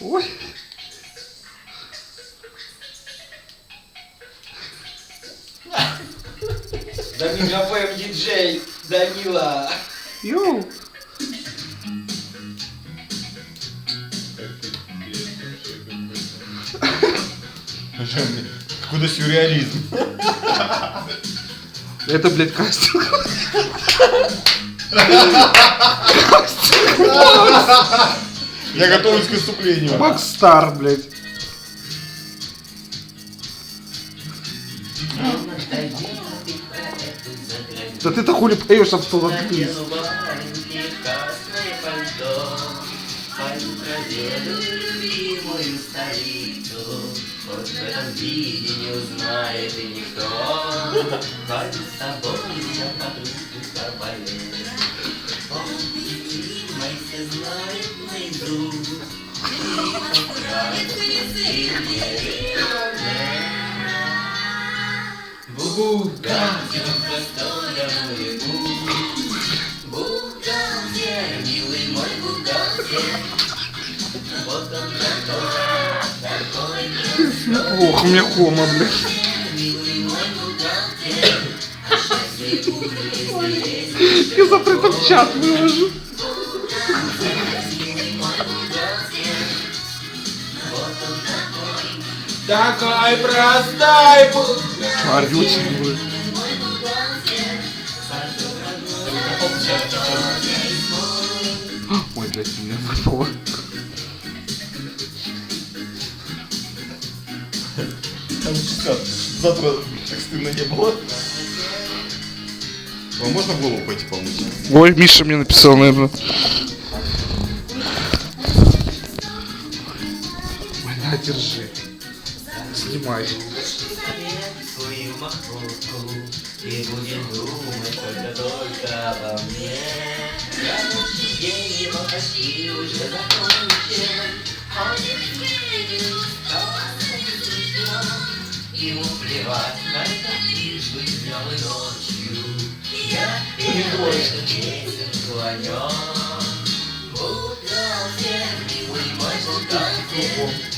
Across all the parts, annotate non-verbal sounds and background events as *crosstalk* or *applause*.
Ой. Данила ФМ диджей, Данила. Йоу. Откуда сюрреализм? Это, блядь, кастинг. *laughs* Я готовлюсь к выступлению. Макс Стар, блядь. Да ты-то хули поешь любимую столицу. Вот в этом виде не узнает и никто. Пойду с тобой я знают наизусть. И Бухгалтер простой мой Бухгалтер, милый мой бухгалтер Вот он такой, такой Ох, у меня кома, блядь. милый мой бухгалтер Я завтра это в чат выложу. Такой, простой Орёте, мой бухгалтер Ой, блядь, у меня запало. Завтра так стыдно не было. Вам можно голову пойти помыть? Ой, Миша мне написал, наверное. Ой, на, держи. Снимай. свою А такой,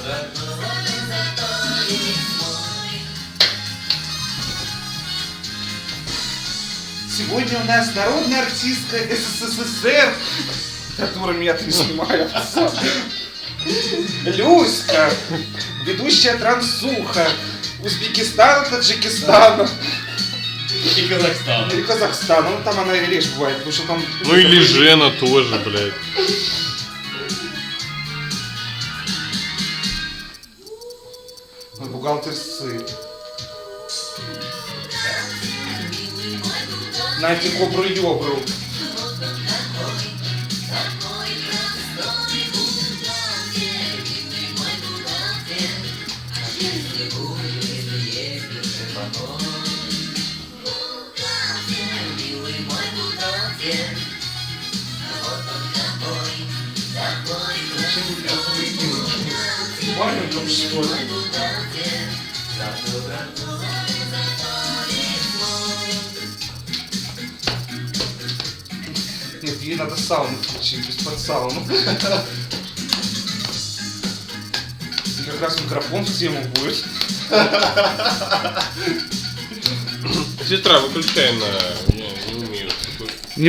Сегодня у нас народная артистка СССР, которую я не снимаю. Люська, ведущая трансуха Узбекистана, Таджикистана И Казахстан. или Казахстана. Ну там она и лишь бывает, потому что там... Ну или Жена тоже, блядь. Ну, бухгалтер сын. Знаете, кобру ёбру. Маленьком, что ей надо сауну включить, без сауну. И как раз микрофон в тему будет. Сестра, выключай на